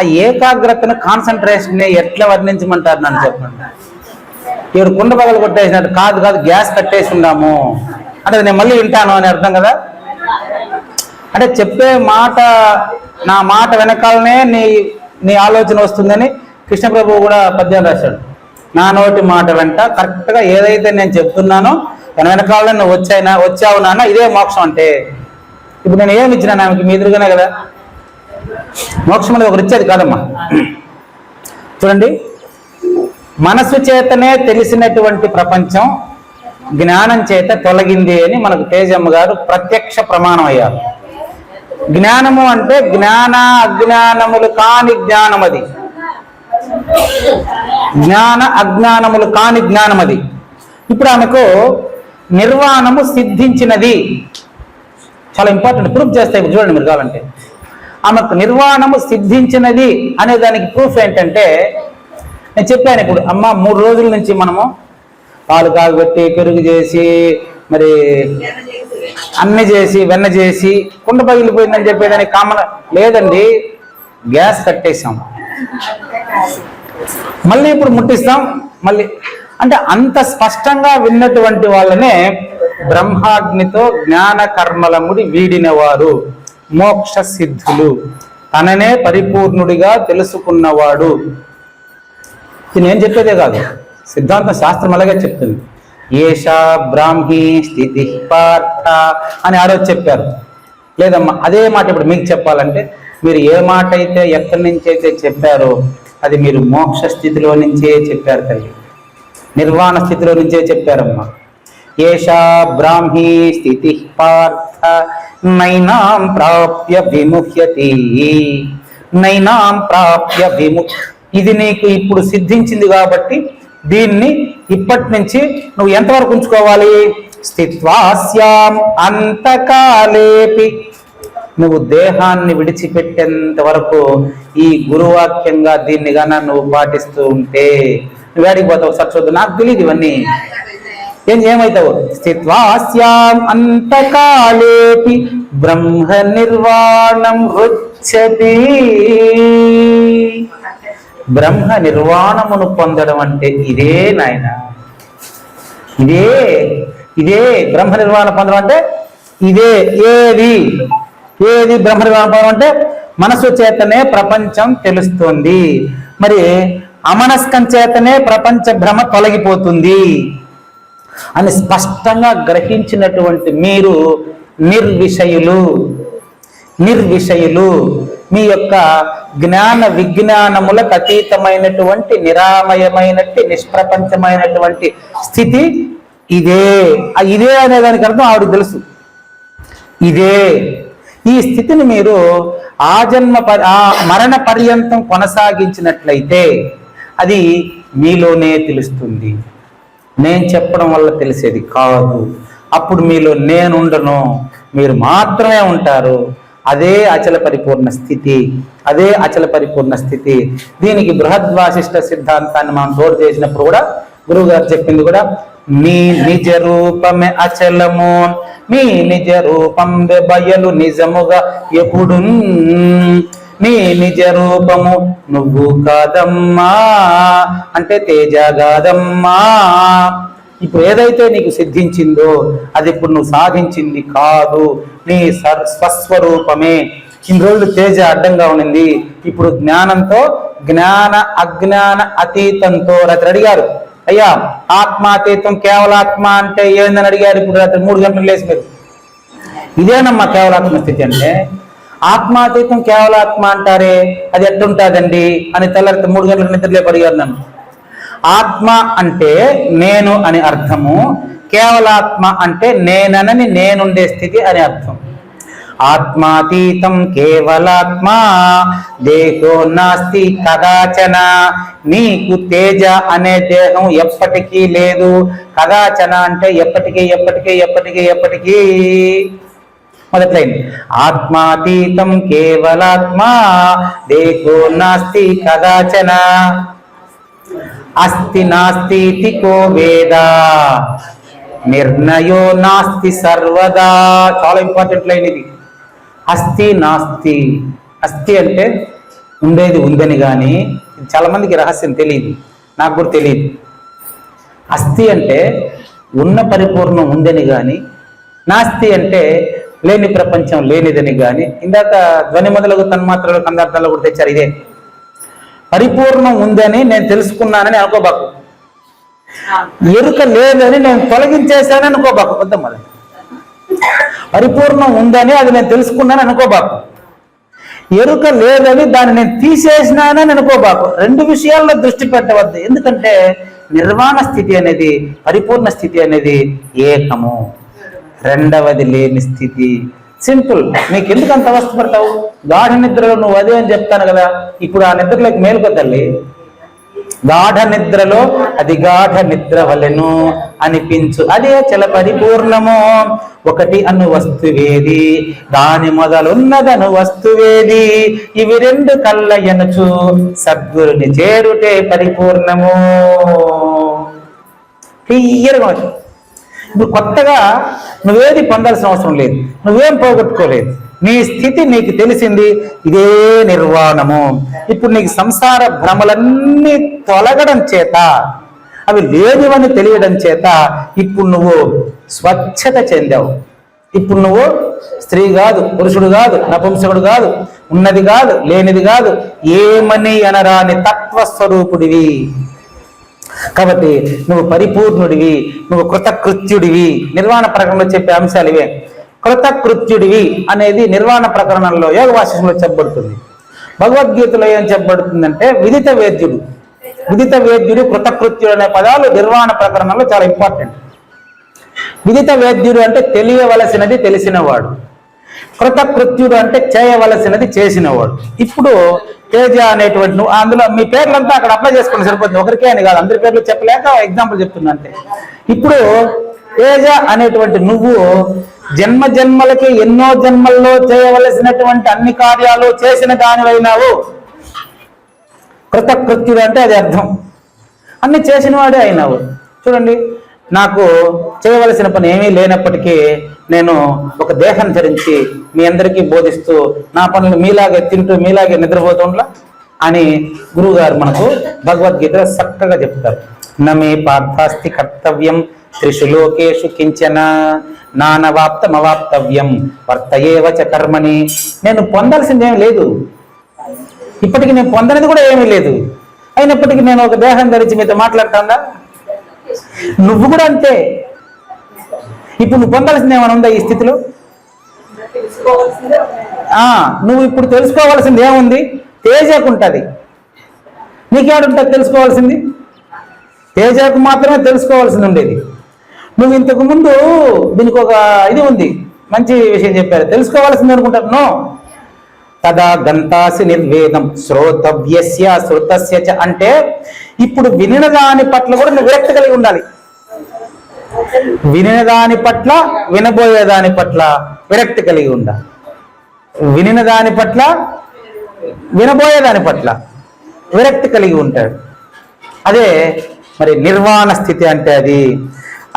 ఆ ఏకాగ్రతను కాన్సన్ట్రేషన్ ఎట్లా వర్ణించమంటారు నన్ను చెప్పండి ఇప్పుడు కుండ పగలు కొట్టేసినట్టు కాదు కాదు గ్యాస్ కట్టేసి ఉన్నాము అంటే నేను మళ్ళీ వింటాను అని అర్థం కదా? అంటే చెప్పే మాట నా మాట వెనకాలనే నీ నీ ఆలోచన వస్తుందని కృష్ణప్రభు కూడా పద్యం రాశాడు. నా నోటి మాట వెంట కరెక్ట్గా ఏదైతే నేను చెప్తున్నానో తన వెనకాలనే నువ్వు వచ్చాయినా వచ్చావు నాన్న ఇదే మోక్షం అంటే. ఇప్పుడు నేను ఏమి ఇచ్చినా ఆమెకి మీ ఎదురుగానే కదా? మోక్షం అనేది ఒకరు ఇచ్చేది కాదమ్మా. చూడండి. మనసు చేతనే తెలిసినటువంటి ప్రపంచం జ్ఞానం చేత తొలగింది అని మనకు తేజమ్మ గారు ప్రత్యక్ష ప్రమాణం అయ్యారు. జ్ఞానము అంటే జ్ఞాన అజ్ఞానములు కాని జ్ఞానం అది. జ్ఞాన అజ్ఞానములు కాని జ్ఞానం అది. ఇప్పుడు ఆమెకు నిర్వాణము సిద్ధించినది. చాలా ఇంపార్టెంట్ ప్రూఫ్ చేస్తాయి ఇప్పుడు చూడండి మీరు కావాలంటే. ఆమెకు నిర్వాణము సిద్ధించినది అనే దానికి ప్రూఫ్ ఏంటంటే నేను చెప్పాను ఇప్పుడు అమ్మ మూడు రోజుల నుంచి మనము పాలు కాగబెట్టి పెరుగు చేసి మరి అన్ని చేసి వెన్న చేసి కుండ పగిలిపోయిందని చెప్పేదానికి కామన్ లేదండి గ్యాస్ కట్టేసాం మళ్ళీ ఇప్పుడు ముట్టిస్తాం మళ్ళీ అంటే అంత స్పష్టంగా విన్నటువంటి వాళ్ళనే బ్రహ్మాగ్నితో జ్ఞాన కర్మలముడి వీడినవారు. మోక్ష సిద్ధులు తననే పరిపూర్ణుడిగా తెలుసుకున్నవాడు. ఇది నేను చెప్పేదే కాదు. సిద్ధాంతం శాస్త్రం అలాగే చెప్తుంది. ఏషా బ్రాహ్మీ స్థితి పార్థ అని ఆ రోజు చెప్పారు. లేదమ్మా అదే మాట ఇప్పుడు మీకు చెప్పాలంటే మీరు ఏ మాట అయితే ఎక్కడి నుంచి అయితే చెప్పారో అది మీరు మోక్ష స్థితిలో నుంచే చెప్పారు తల్లి. నిర్వాణ స్థితిలో నుంచే చెప్పారమ్మా. ఏషా బ్రాహ్మీ స్థితి పార్థ నైనాం ప్రాప్య విముహ్యతి. నైనాం ప్రాప్య విము ఇది నీకు ఇప్పుడు సిద్ధించింది కాబట్టి దీన్ని ఇప్పటి నుంచి నువ్వు ఎంతవరకు ఉంచుకోవాలి? స్థిత్వాస్యాం అంతకాలేపి. నువ్వు దేహాన్ని విడిచిపెట్టేంత వరకు ఈ గురువాక్యంగా దీన్ని గాన నువ్వు పాటిస్తూ ఉంటే నువ్వు ఏడికి పోతావు? నాకు తెలియదు ఇవన్నీ. ఏం ఏమైతావు? స్థిత్వాస్యాం అంతకాలేపి బ్రహ్మ నిర్వాణం రుచ్చతి బ్రహ్మ నిర్వాణమును పొందడం అంటే ఇదే నాయన. ఇదే ఇదే బ్రహ్మ నిర్వాణం పొందడం అంటే ఇదే ఏది? ఏది బ్రహ్మ నిర్వాణం పొందడం అంటే మనసు చేతనే ప్రపంచం తెలుస్తుంది. మరి అమనస్కం చేతనే ప్రపంచ భ్రమ తొలగిపోతుంది. అని స్పష్టంగా గ్రహించినటువంటి మీరు నిర్విషయులు. నిర్విషయులు. మీ యొక్క జ్ఞాన విజ్ఞానములకు అతీతమైనటువంటి నిరామయమైనటువంటి నిష్ప్రపంచమైనటువంటి స్థితి ఇదే. ఇదే అనే దానికి అర్థం ఆవిడ తెలుసు. ఇదే. ఈ స్థితిని మీరు ఆ జన్మ ఆ మరణ పర్యంతం కొనసాగించినట్లయితే అది మీలోనే తెలుస్తుంది. నేను చెప్పడం వల్ల తెలిసేది కాదు. అప్పుడు మీలో నేనుండను. మీరు మాత్రమే ఉంటారు. అదే అచల పరిపూర్ణ స్థితి. అదే అచల పరిపూర్ణ స్థితి. దీనికి బృహద్వాసిష్ట సిద్ధాంతాన్ని మనం తోడు చేసినప్పుడు కూడా గురువుగారు చెప్పింది కూడా మీ నిజ రూపమే అచలము. మీ నిజ రూపం బయలు నిజముగా ఎప్పుడు నీ నిజ రూపము నువ్వు కాదమ్మా. అంటే తేజ కాదమ్మా. ఇప్పుడు ఏదైతే నీకు సిద్ధించిందో అది ఇప్పుడు నువ్వు సాధించింది కాదు. నీ సర్ స్వస్వరూపమే. ఇన్ని రోజులు తేజ అడ్డంగా ఉన్నింది. ఇప్పుడు జ్ఞానంతో జ్ఞాన అజ్ఞాన అతీతంతో రాత్రి అడిగారు. అయ్యా ఆత్మాతీతం కేవలాత్మ అంటే ఏందని అడిగారు. ఇప్పుడు రాత్రి మూడు గంటలు లేచి మీరు. ఇదేనమ్మా కేవలాత్మ స్థితి అంటే? ఆత్మాతీతం కేవల ఆత్మ అంటారే? అది ఎట్టుంటుందండి అని తెల్లారి మూడు గంటల నిద్రలేపు అడిగారు నన్ను ఆత్మ అంటే నేను అని అర్థము కేవలాత్మ అంటే నేననని నేనుండే స్థితి అని అర్థం. ఆత్మాతీతం కేవలాత్మ దేహో నాస్తి కదాచన నీకు తేజ అనే దేహం ఎప్పటికీ లేదు. కదాచన అంటే ఎప్పటికీ ఎప్పటికీ ఎప్పటికీ ఎప్పటికీ. మొదటి లైన్ ఆత్మాతీతం కేవలాత్మా దేహో నాస్తి కదాచన. అస్తి నాస్తి కో వేద. నిర్ణయో నాస్తి సర్వదా. చాలా ఇంపార్టెంట్ లైన్ ఇది. అస్థి నాస్తి. అస్థి అంటే ఉండేది ఉందని కానీ చాలా మందికి రహస్యం తెలియదు. నాకు కూడా తెలియదు. అస్థి అంటే ఉన్న పరిపూర్ణం ఉందని కానీ నాస్తి అంటే లేని ప్రపంచం లేనిదని కానీ ఇందాక ధ్వని మొదలగు తన్మాత్రలు కందార్థాలు కూడా తెచ్చారు ఇదే. పరిపూర్ణం ఉందని నేను తెలుసుకున్నానని అనుకోబాకు. ఎరుక లేదని నేను తొలగించేశానని అనుకోబాకు. వద్దాం మరి. పరిపూర్ణం ఉందని అది నేను తెలుసుకున్నాను అనుకోబాకు. ఎరుక లేదని దాన్ని నేను తీసేసినానని అనుకోబాకు. రెండు విషయాల్లో దృష్టి పెట్టవద్దు. ఎందుకంటే నిర్వాణ స్థితి అనేది పరిపూర్ణ స్థితి అనేది ఏకము. రెండవది లేని స్థితి. సింపుల్. నీకు ఎందుకు అంత అవస్థపడతావు గాఢ నిద్రలో నువ్వు అదే అని చెప్తాను కదా. ఇప్పుడు ఆ నిద్రలోకి మేలుకో తల్లి. గాఢ నిద్రలో అది గాఢ నిద్ర వలెను అనిపించు. అదే చల పరిపూర్ణము. ఒకటి అను వస్తువేది. దాని మొదలున్నదను వస్తువేది. ఇవి రెండు కళ్ళ ఎనుచు సద్గురుని చేరుటే పరిపూర్ణము. క్లియర్గా నువ్వు కొత్తగా నువ్వేది పొందాల్సిన అవసరం లేదు. నువ్వేం పోగొట్టుకోలేదు. నీ స్థితి నీకు తెలిసింది ఇదే నిర్వాణము. ఇప్పుడు నీకు సంసార భ్రమలన్నీ తొలగడం చేత అవి లేనివని తెలియడం చేత ఇప్పుడు నువ్వు స్వచ్ఛత చెందావు. ఇప్పుడు నువ్వు స్త్రీ కాదు పురుషుడు కాదు నపుంసకుడు కాదు ఉన్నది కాదు లేనిది కాదు ఏమని అనరాని తత్వస్వరూపుడివి. కాబట్టి నువ్వు పరిపూర్ణుడివి నువ్వు కృతకృత్యుడివి. నిర్వాణ ప్రకరణలో చెప్పే అంశాలు ఇవే. కృతకృత్యుడివి అనేది నిర్వాణ ప్రకరణంలో యోగ వాశిషంలో చెప్పబడుతుంది. భగవద్గీతలో ఏం చెప్పబడుతుందంటే విదిత వేద్యుడు. విదిత వేద్యుడు కృతకృత్యుడు అనే పదాలు నిర్వాణ ప్రకరణంలో చాలా ఇంపార్టెంట్ విదిత వేద్యుడు అంటే తెలియవలసినది తెలిసినవాడు. కృతకృత్యుడు అంటే చేయవలసినది చేసినవాడు. ఇప్పుడు తేజ అనేటువంటి నువ్వు అందులో మీ పేర్లంతా అక్కడ అప్లై చేసుకుని సరిపోతుంది. ఒకరికే అని కాదు అందరి పేర్లు చెప్పలేక ఎగ్జాంపుల్ చెప్తున్నా ఇప్పుడు తేజ అనేటువంటి నువ్వు జన్మ జన్మలకి ఎన్నో జన్మల్లో చేయవలసినటువంటి అన్ని కార్యాలు చేసిన దానివైనావు. కృతకృత్యుడు అంటే అది అర్థం. అన్ని చేసిన వాడే అయినావు. చూడండి నాకు చేయవలసిన పని ఏమీ లేనప్పటికీ నేను ఒక దేహం ధరించి మీ అందరికీ బోధిస్తూ నా పనులు మీలాగే తింటూ మీలాగే నిద్రపోతుండ్లా అని గురువుగారు మనకు భగవద్గీత చక్కగా చెప్తారు. నమే పార్థాస్తి కర్తవ్యం త్రిషు లోకేషు కించన నానవాప్తమవాప్తవ్యం వర్తయేవ చ కర్మని నేను పొందాల్సింది ఏం లేదు. ఇప్పటికి నేను పొందనిది కూడా ఏమీ లేదు. అయినప్పటికీ నేను ఒక దేహం ధరించి మీతో మాట్లాడుతాందా నువ్వు కూడా అంతే. ఇప్పుడు నువ్వు పొందాల్సింది ఏమైనా ఉందా ఈ స్థితిలో? నువ్వు ఇప్పుడు తెలుసుకోవాల్సింది ఏముంది? తేజకుంటుంది నీకేడుంటుంది తెలుసుకోవాల్సింది? తేజకు మాత్రమే తెలుసుకోవాల్సింది ఉండేది. నువ్వు ఇంతకు ముందు దీనికి ఒక ఇది ఉంది. మంచి విషయం చెప్పారు. తెలుసుకోవాల్సింది అనుకుంటారు. నో. తదా గంతాసి నిర్వేదం. శ్రోతవ్యస్య శ్రోతస్య చ అంటే ఇప్పుడు వినిన దాని పట్ల కూడా నువ్వు విరక్తి కలిగి ఉండాలి. వినిన దాని పట్ల వినబోయే దాని పట్ల విరక్తి కలిగి ఉండాలి. వినిన దాని పట్ల వినబోయే దాని పట్ల విరక్తి కలిగి ఉంటాడు. అదే మరి నిర్వాణ స్థితి అంటే అది.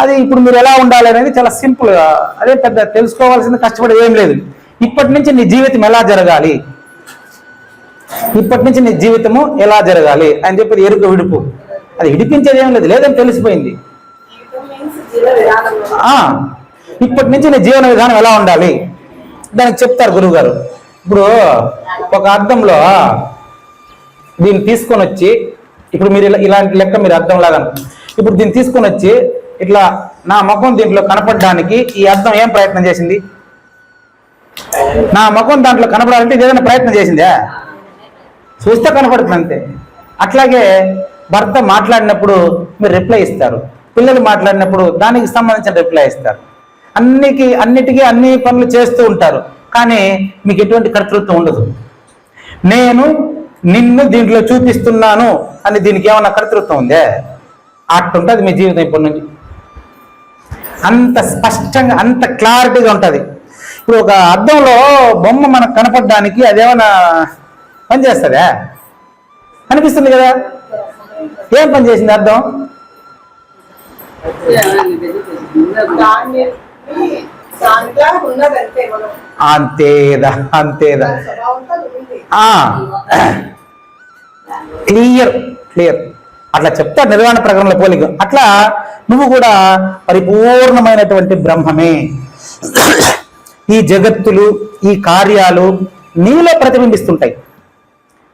అది ఇప్పుడు మీరు ఎలా ఉండాలి అనేది చాలా సింపుల్గా అదే పెద్ద తెలుసుకోవాల్సింది కష్టపడి ఏం లేదు. ఇప్పటి నుంచి నీ జీవితం ఎలా జరగాలి? ఇప్పటి నుంచి నీ జీవితము ఎలా జరగాలి? అని చెప్పి ఎరుక విడుపు. అది విడిపించేది ఏం లేదు లేదని తెలిసిపోయింది. ఇప్పటి నుంచి నీ జీవన విధానం ఎలా ఉండాలి? దానికి చెప్తారు గురువు గారు ఇప్పుడు ఒక అర్థంలో దీన్ని తీసుకొని వచ్చి ఇప్పుడు మీరు ఇలా ఇలాంటి లెక్క మీరు అర్థం లాగా ఇప్పుడు దీన్ని తీసుకొని వచ్చి ఇట్లా నా ముఖం దీంట్లో కనపడడానికి ఈ అర్థం ఏం ప్రయత్నం చేసింది? నా ముఖం దాంట్లో కనపడాలంటే ఏదైనా ప్రయత్నం చేసిందా? చూస్తే కనపడుతుంది అంతే. అట్లాగే భర్త మాట్లాడినప్పుడు మీరు రిప్లై ఇస్తారు. పిల్లలు మాట్లాడినప్పుడు దానికి సంబంధించిన రిప్లై ఇస్తారు. అన్నికి అన్నిటికీ అన్ని పనులు చేస్తూ ఉంటారు. కానీ మీకు ఎటువంటి కర్తృత్వం ఉండదు. నేను నిన్ను దీంట్లో చూపిస్తున్నాను అని దీనికి ఏమన్నా కర్తృత్వం ఉందే? అట్టుంటుంది మీ జీవితం ఇప్పటి నుంచి. అంత స్పష్టంగా అంత క్లారిటీగా ఉంటుంది. ఇప్పుడు ఒక అద్దంలో బొమ్మ మనకు కనపడడానికి అదేమన్నా పనిచేస్తుందా అనిపిస్తుంది కదా. ఏం పని చేసింది అర్థం అంతేదా అంతేదా క్లియర్ క్లియర్. అట్లా చెప్తా నిర్వహణ ప్రకరణల పోలిక. అట్లా నువ్వు కూడా పరిపూర్ణమైనటువంటి బ్రహ్మమే. ఈ జగత్తులు ఈ కార్యాలు నీలో ప్రతిబింబిస్తుంటాయి.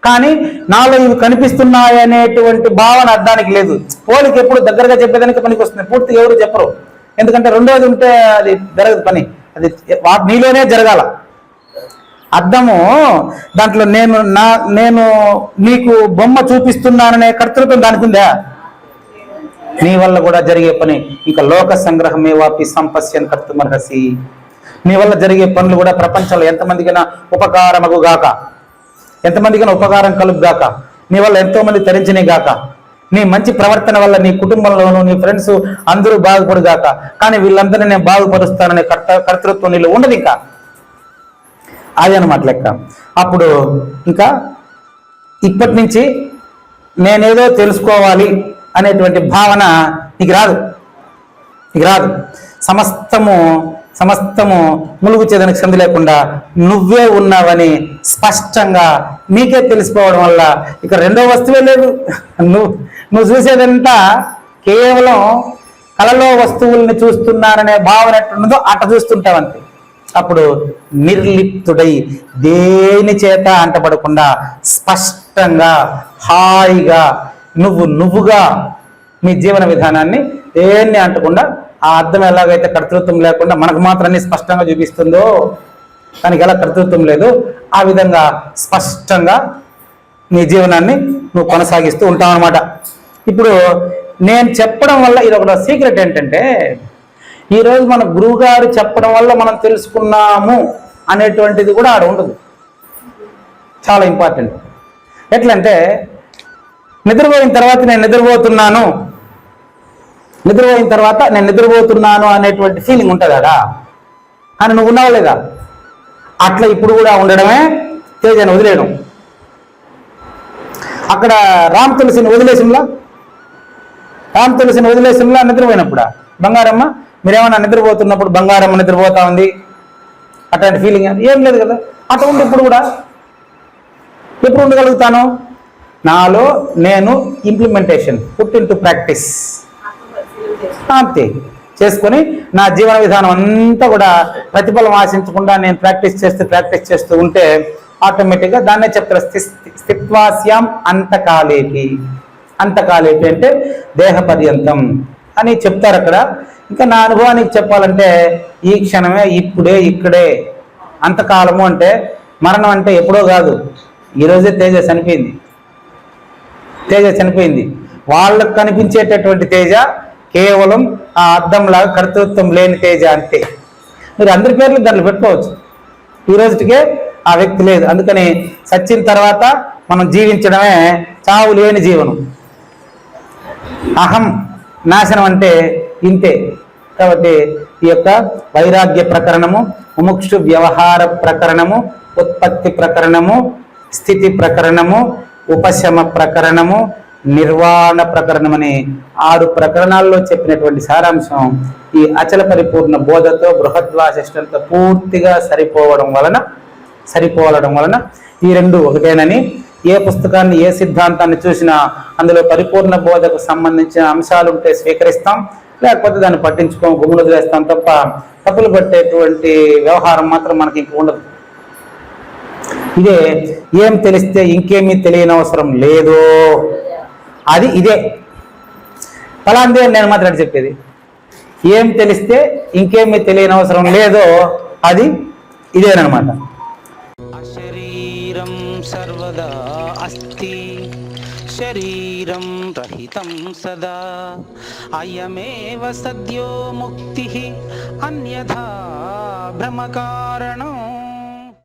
కానీ నాలో ఇవి కనిపిస్తున్నాయనేటువంటి భావన అర్థానికి లేదు. పోలికి ఎప్పుడు దగ్గరగా చెప్పేదానికి పనికి వస్తుంది. పూర్తిగా ఎవరు చెప్పరు. ఎందుకంటే రెండోది ఉంటే అది జరగదు పని. అది నీలోనే జరగాల. అర్థము దాంట్లో నేను నా నేను నీకు బొమ్మ చూపిస్తున్నాననే కర్తృత్వం దానికి ఉందా? నీ వల్ల కూడా జరిగే పని. ఇంకా లోక సంగ్రహమే వాపి సంపస్యం కర్తమర్హసి నీ వల్ల జరిగే పనులు కూడా ప్రపంచంలో ఎంతమందికైనా ఉపకారమగు గాక ఎంతమందికైనా ఉపకారం కలుగుగాక. నీ వల్ల ఎంతోమంది తరించినే గాక నీ మంచి ప్రవర్తన వల్ల నీ కుటుంబంలోనూ నీ ఫ్రెండ్స్ అందరూ బాగుపడుగాక కానీ వీళ్ళందరినీ నేను బాగుపరుస్తాననే కర్త కర్తృత్వం నీళ్ళు ఉండదు ఇంకా అది అనమాట లెక్క. అప్పుడు ఇంకా ఇప్పటి నుంచి నేనేదో తెలుసుకోవాలి అనేటువంటి భావన నీకు రాదు. నీకు రాదు. సమస్తము సమస్తము ములుగు చేదనికి సంధి లేకుండా నువ్వే ఉన్నావని స్పష్టంగా నీకే తెలిసిపోవడం వల్ల ఇక రెండో వస్తువే లేదు. నువ్వు నువ్వు చూసేదంతా కేవలం కలలో వస్తువుల్ని చూస్తున్నాననే భావన ఎట్లున్నదో అట చూస్తుంటావంతే. అప్పుడు నిర్లిప్తుడై దేని చేత అంటపడకుండా స్పష్టంగా హాయిగా నువ్వు నువ్వుగా మీ జీవన విధానాన్ని దేన్ని అంటకుండా ఆ అర్థం ఎలాగైతే కర్తృత్వం లేకుండా మనకు మాత్రాన్ని స్పష్టంగా చూపిస్తుందో దానికి ఎలా కర్తృత్వం లేదు ఆ విధంగా స్పష్టంగా నీ జీవనాన్ని నువ్వు కొనసాగిస్తూ ఉంటావు అనమాట ఇప్పుడు నేను చెప్పడం వల్ల ఇది ఒక సీక్రెట్ ఏంటంటే ఈరోజు మన గురువు గారు చెప్పడం వల్ల మనం తెలుసుకున్నాము అనేటువంటిది కూడా ఆడ ఉండదు. చాలా ఇంపార్టెంట్ ఎట్లంటే నిద్రపోయిన తర్వాత నేను నిద్రపోతున్నాను నిద్రపోయిన తర్వాత నేను నిద్రపోతున్నాను అనేటువంటి ఫీలింగ్ ఉంటుంది అని కానీ నువ్వు ఉన్నావు లేదా? అట్లా ఇప్పుడు కూడా ఉండడమే తేజను వదిలేయడం. అక్కడ రామ్ తులసిని వదిలేసింలా రామ్ తులసిని వదిలేసింలా నిద్రపోయినప్పుడా? బంగారమ్మ మీరేమన్నా నిద్రపోతున్నప్పుడు బంగారమ్మ నిద్రపోతా ఉంది? అట్లాంటి ఫీలింగ్ ఏం లేదు కదా. అట్లా ఉండి ఇప్పుడు కూడా? ఎప్పుడు ఉండగలుగుతాను? నాలో నేను implementation put into practice అంతే చేసుకొని నా జీవన విధానం అంతా కూడా ప్రతిఫలం ఆశించకుండా నేను ప్రాక్టీస్ చేస్తూ ప్రాక్టీస్ చేస్తూ ఉంటే ఆటోమేటిక్గా దాన్నే చెప్తారు స్థి- స్థిత్వాస్యాం అంతకాలేపి. అంతకాలేపి అంటే దేహ పర్యంతం అని చెప్తారు అక్కడ. ఇంకా నా అనుభవానికి చెప్పాలంటే ఈ క్షణమే ఇప్పుడే ఇక్కడే. అంతకాలము అంటే మరణం అంటే ఎప్పుడో కాదు. ఈరోజే తేజ చనిపోయింది. తేజ చనిపోయింది. వాళ్ళకు కనిపించేటటువంటి తేజ కేవలం ఆ అద్దంలాగా కర్తృత్వం లేని తేజ అంతే మీరు అందరి పేర్లు దాంట్లో పెట్టుకోవచ్చు. ఈ రోజుకే ఆ వ్యక్తి లేదు. అందుకని సచ్చిన తర్వాత మనం జీవించడమే చావు లేని జీవనం. అహం నాశనం అంటే ఇంతే. కాబట్టి ఈ యొక్క వైరాగ్య ప్రకరణము ముముక్షు వ్యవహార ప్రకరణము ఉత్పత్తి ప్రకరణము స్థితి ప్రకరణము ఉపశమ ప్రకరణము నిర్వాణ ప్రకరణం అనే ఆరు ప్రకరణాల్లో చెప్పినటువంటి సారాంశం ఈ అచల పరిపూర్ణ బోధతో బృహద్వాసిష్టంతో పూర్తిగా సరిపోవడం వలన సరిపోవడం వలన ఈ రెండు ఒకటేనని ఏ పుస్తకాన్ని ఏ సిద్ధాంతాన్ని చూసినా అందులో పరిపూర్ణ బోధకు సంబంధించిన అంశాలు ఉంటే స్వీకరిస్తాం. లేకపోతే దాన్ని పట్టించుకోం గుమ్ములు వదిలేస్తాం తప్ప తప్పులు పట్టేటువంటి వ్యవహారం మాత్రం మనకి ఇంక ఉండదు. ఇదే ఏం తెలిస్తే ఇంకేమీ తెలియని అవసరం అది ఇదే. ఫలాందే అని నేను మాత్రం చెప్పేది. ఏం తెలిస్తే ఇంకేమీ తెలియని అవసరం లేదో అది ఇదేనమాట. అశరీరం సర్వదా అస్తి. శరీరం రహితం సదా. అయమేవ సద్యో ముక్తి. అన్యథా భ్రమకారణం.